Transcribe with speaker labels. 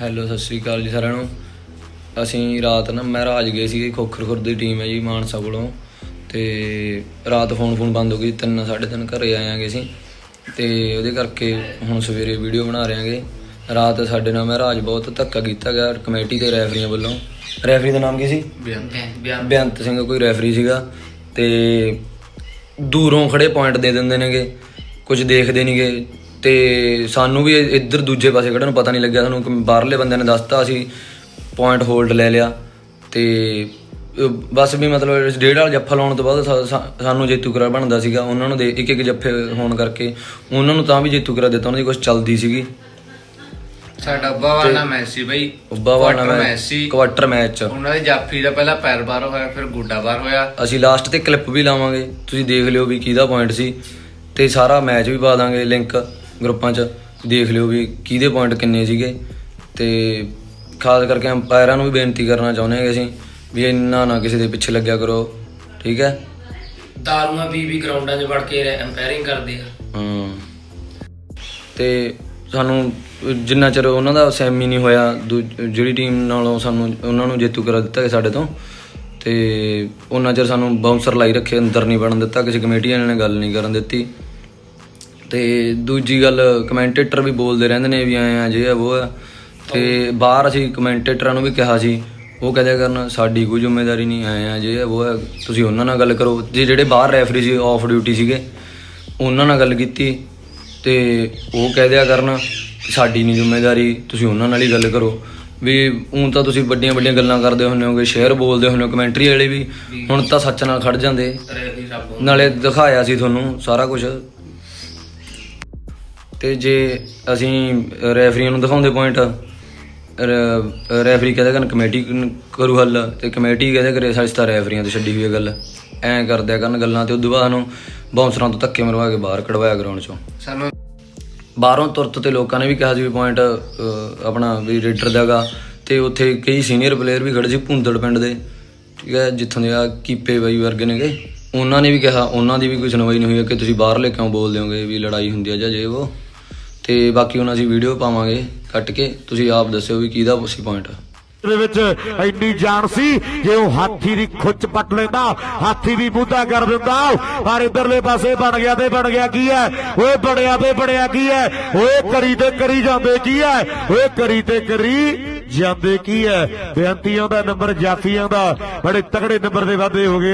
Speaker 1: Hello ਸਤਿ ਸ਼੍ਰੀ ਅਕਾਲ ਜੀ ਸਾਰਿਆਂ ਨੂੰ। ਅਸੀਂ ਰਾਤ ਨਾ ਮਹਿਰਾਜ ਗਏ ਸੀਗੇ ਖੋਖਰ ਖੁਰਦ ਦੀ ਟੀਮ ਹੈ ਜੀ ਮਾਨਸਾ ਕੋਲੋਂ। ਤੇ ਰਾਤ ਫੋਨ ਫੋਨ ਬੰਦ ਹੋ ਗਈ ਤਿੰਨ ਸਾਢੇ ਤਿੰਨ ਘਰੇ ਆਇਆਂਗੇ ਅਸੀਂ ਤੇ ਉਹਦੇ ਕਰਕੇ ਹੁਣ ਸਵੇਰੇ ਵੀਡੀਓ ਬਣਾ ਰਹੇ ਹਾਂਗੇ। ਰਾਤ ਸਾਡੇ ਨਾਲ ਮਹਿਰਾਜ ਬਹੁਤ ਧੱਕਾ ਕੀਤਾ ਗਿਆ ਕਮੇਟੀ ਤੇ ਰੈਫਰੀਆਂ ਵੱਲੋਂ। ਰੈਫਰੀ ਦਾ ਨਾਮ ਕੀ ਸੀ? ਬੇਅੰਤ ਸਿੰਘ ਕੋਈ ਰੈਫਰੀ ਸੀਗਾ। ਤੇ ਦੂਰੋਂ ਖੜੇ ਪੁਆਇੰਟ ਦੇ ਦਿੰਦੇ ਨੇਗੇ ਕੁਝ ਦੇਖਦੇ ਨਹੀਂਗੇ। ਤੇ ਸਾਨੂੰ ਵੀ ਇੱਧਰ ਦੂਜੇ ਪਾਸੇ ਖੜਨ ਨੂੰ ਪਤਾ ਨਹੀਂ ਲੱਗਿਆ। ਸਾਨੂੰ ਬਾਹਰਲੇ ਬੰਦਿਆਂ ਨੇ ਦੱਸਤਾ, ਅਸੀਂ ਪੁਆਇੰਟ ਹੋਲਡ ਲੈ ਲਿਆ। ਤੇ ਬਸ ਵੀ ਮਤਲਬ ਡੇਢ ਵਾਲਾ ਜੱਫਾ ਲਾਉਣ ਤੋਂ ਬਾਅਦ ਸਾ- ਸਾਨੂੰ ਜੇਤੂ ਕਰਾ ਬਣਦਾ ਸੀਗਾ। ਉਹਨਾਂ ਨੂੰ ਦੇ ਇੱਕ ਇੱਕ ਜੱਫੇ ਹੋਣ ਕਰਕੇ। ਉਹਨਾਂ ਨੂੰ ਤਾਂ ਵੀ ਜੇਤੂ ਕਰਾ ਦਿੱਤਾ। ਉਹਨਾਂ ਦੀ ਕੁਝ ਚੱਲਦੀ ਸੀਗੀ।
Speaker 2: ਸਾਡਾ ਬਾਵਾਨਾ ਮੈਚ ਸੀ ਬਈ
Speaker 1: ਉੱਬਾ ਵਾਲਾ
Speaker 2: Quarter match ਸੀ।
Speaker 1: Quarter match.
Speaker 2: ਉਹਨਾਂ ਦੇ ਜਾਫੀ ਦਾ ਪਹਿਲਾਂ ਪੈਰ ਬਾਹਰ ਹੋਇਆ ਫਿਰ ਗੁੱਡਾ ਬਾਹਰ ਹੋਇਆ।
Speaker 1: ਅਸੀਂ ਲਾਸਟ ਤੇ ਕਲਿੱਪ ਵੀ ਲਾਵਾਂਗੇ ਤੁਸੀਂ ਦੇਖ ਲਿਓ ਵੀ ਕਿਹਦਾ ਪੁਆਇੰਟ ਸੀ। ਤੇ ਸਾਰਾ ਮੈਚ ਵੀ ਪਾ ਦਾਂਗੇ ਲਿੰਕ ਗਰੁੱਪਾਂ 'ਚ ਦੇਖ ਲਿਓ ਵੀ ਕਿਹਦੇ ਪੁਆਇੰਟ ਕਿੰਨੇ ਸੀਗੇ। ਤੇ ਖਾਸ ਕਰਕੇ ਅੰਪਾਇਰਾਂ ਨੂੰ ਵੀ ਬੇਨਤੀ ਕਰਨਾ ਚਾਹੁੰਦੇ ਹਾਂ ਕਿ ਅਸੀਂ ਵੀ ਇੰਨਾ ਨਾ ਕਿਸੇ ਦੇ ਪਿੱਛੇ ਲੱਗਿਆ ਕਰੋ ਠੀਕ ਹੈ?
Speaker 3: ਦਾਰੂਆਂ ਪੀ ਵੀ ਗਰਾਊਂਡਾਂ 'ਚ ਵੜ ਕੇ ਐਮਪਾਇਰਿੰਗ ਕਰਦੇ ਆ।
Speaker 1: ਹਮ ਤੇ ਸਾਨੂੰ, ਜਿੰਨਾ ਚਿਰ ਉਹਨਾਂ ਦਾ ਸੈਮੀ ਨਹੀਂ ਹੋਇਆ, ਦੂ- ਜਿਹੜੀ ਟੀਮ ਨਾਲੋਂ ਸਾਨੂੰ, ਉਹਨਾਂ ਨੂੰ ਜੇਤੂ ਕਰਾ ਦਿੱਤਾ ਗਿਆ ਸਾਡੇ ਤੋਂ, ਤੇ ਉਹਨਾਂ ਚਿਰ ਸਾਨੂੰ ਬਾਉਂਸਰ ਲਾਈ ਰੱਖੇ, ਅੰਦਰ ਨਹੀਂ ਵੜਨ ਦਿੱਤਾ, ਕਿਸੇ ਕਮੇਟੀ ਵਾਲਿਆਂ ਨੇ ਗੱਲ ਨਹੀਂ ਕਰਨ ਦਿੱਤੀ। ਤੇ ਦੂਜੀ ਗੱਲ ਕਮੈਂਟੇਟਰ ਵੀ ਬੋਲਦੇ ਰਹਿੰਦੇ ਨੇ ਵੀ ਐ ਆ, ਜੇ ਆ ਉਹ ਆ। ਤੇ ਬਾਹਰ ਅਸੀਂ ਕਮੈਂਟੇਟਰਾਂ ਨੂੰ ਵੀ ਕਿਹਾ ਸੀ, ਉਹ ਕਹਿੰਦੇ ਕਰਨ, ਸਾਡੀ ਕੋਈ ਜ਼ਿੰਮੇਵਾਰੀ ਨਹੀਂ, ਐ ਆ, ਜੇ ਆ ਉਹ ਆ, ਤੁਸੀਂ ਉਹਨਾਂ ਨਾਲ ਗੱਲ ਕਰੋ। ਜੇ ਜਿਹੜੇ ਬਾਹਰ ਰੈਫਰੀ ਸੀ ਆਫ ਡਿਊਟੀ ਸੀਗੇ, ਉਹਨਾਂ ਨਾਲ ਗੱਲ ਕੀਤੀ। ਤੇ ਉਹ ਕਹਿ ਦਿਆ ਕਰਨ, ਸਾਡੀ ਨਹੀਂ ਜ਼ਿੰਮੇਵਾਰੀ ਤੁਸੀਂ ਉਹਨਾਂ ਨਾਲ ਹੀ ਗੱਲ ਕਰੋ। ਵੀ ਹੁਣ ਤਾਂ ਤੁਸੀਂ ਵੱਡੀਆਂ ਵੱਡੀਆਂ ਗੱਲਾਂ ਕਰਦੇ ਹੁੰਦੇ ਹੋਗੇ, ਸ਼ੇਅਰ ਬੋਲਦੇ ਹੁੰਦੇ ਹੋ, ਕਮੈਂਟਰੀ ਵਾਲੇ ਵੀ। ਹੁਣ ਤਾਂ ਸੱਚ ਨਾਲ ਖੜ ਜਾਂਦੇ। ਨਾਲੇ ਦਿਖਾਇਆ ਸੀ ਤੁਹਾਨੂੰ ਸਾਰਾ ਕੁਝ ਤੇ ਜੇ ਅਸੀਂ ਰੈਫਰੀਆਂ ਨੂੰ ਦਿਖਾਉਂਦੇ ਪੁਆਇੰਟ ਰੈਫਰੀ ਕਹਿੰਦਾ ਕਿ ਕਮੇਟੀ ਕ- ਕਰੂ ਹੱਲ, ਤੇ ਕਮੇਟੀ ਕਹਿੰਦਾ ਕਰੇ, ਸਾਡੀ ਤਾਂ ਰੈਫਰੀਆਂ ਤੇ ਛੱਡੀ ਹੋਈ ਹੈ ਗੱਲ। ਐਂ ਕਰਦਿਆ ਕਰਨ ਗੱਲਾਂ ਤੇ ਉਦੋਂ ਬਾਅਦ ਨੂੰ ਬਾਉਂਸਰਾਂ ਤੋਂ ਧੱਕੇ ਮਰਵਾ ਕੇ ਬਾਹਰ ਕਢਵਾਇਆ ਗਰਾਊਂਡ ਚੋਂ।
Speaker 2: ਸਾਨੂੰ
Speaker 1: ਬਾਹਰੋਂ ਤੁਰਤ ਤੇ ਲੋਕਾਂ ਨੇ ਵੀ ਕਿਹਾ ਸੀ ਵੀ ਪੁਆਇੰਟ ਆਪਣਾ ਵੀ ਰੇਡਰ ਦਾਗਾ ਤੇ ਉੱਥੇ ਕਈ ਸੀਨੀਅਰ ਪਲੇਅਰ ਵੀ ਖੜੇ ਸੀ ਭੁੰਦੜ ਪਿੰਡ ਦੇ। ਠੀਕ ਹੈ ਜਿੱਥੋਂ ਦੇ ਆ ਕੀਪੇ ਬਾਈ ਵਰਗੇ ਨੇਗੇ। ਉਹਨਾਂ ਨੇ ਵੀ ਕਿਹਾ ਉਹਨਾਂ ਦੀ ਵੀ ਕੋਈ ਸੁਣਵਾਈ ਨਹੀਂ ਹੋਈ ਕਿ ਤੁਸੀਂ ਬਾਹਰਲੇ ਕਿਉਂ ਬੋਲਦੇ ਹੋਗੇ ਵੀ ਲੜਾਈ ਹੁੰਦੀ ਆ ਜਾਂ ਜੇ ਉਹ। ਤੇ ਬਾਕੀ ਉਹਨਾਂ ਅਸੀਂ ਵੀਡੀਓ ਪਾਵਾਂਗੇ ਕੱਟ ਕੇ ਤੁਸੀਂ ਆਪ ਦੱਸਿਓ ਵੀ ਕਿਹਦਾ ਸੀ ਪੁਆਇੰਟ
Speaker 4: ਦੇ ਵਿੱਚ ਇੰਨੀ ਜਾਨ ਸੀ ਜੇ ਉਹ ਹਾਥੀ ਦੀ ਖੁੱਚ ਪੱਟ ਲੈਂਦਾ, ਹਾਥੀ ਵੀ ਮੁੱਦਾ ਕਰ ਦਿੰਦਾ। ਪਰ ਇਧਰਲੇ ਪਾਸੇ ਬਣ ਗਿਆ ਤੇ ਬਣ ਗਿਆ ਕੀ ਹੈ? ਓਏ ਬਣਿਆ ਤੇ ਬਣਿਆ ਕੀ ਹੈ? ਓਏ ਕਰੀ ਤੇ ਕਰੀ ਜਾਂਦੇ ਕੀ ਹੈ? ਓਏ ਕਰੀ ਤੇ ਕਰੀ ਜਾਂਦੇ ਕੀ ਹੈ? ਬੇਅੰਤੀਆਂ ਦਾ ਨੰਬਰ, ਜਾਫੀਆਂ ਦਾ, ਬੜੇ ਤਕੜੇ ਨੰਬਰ ਦੇ ਵਾਧੇ ਹੋ ਗਏ।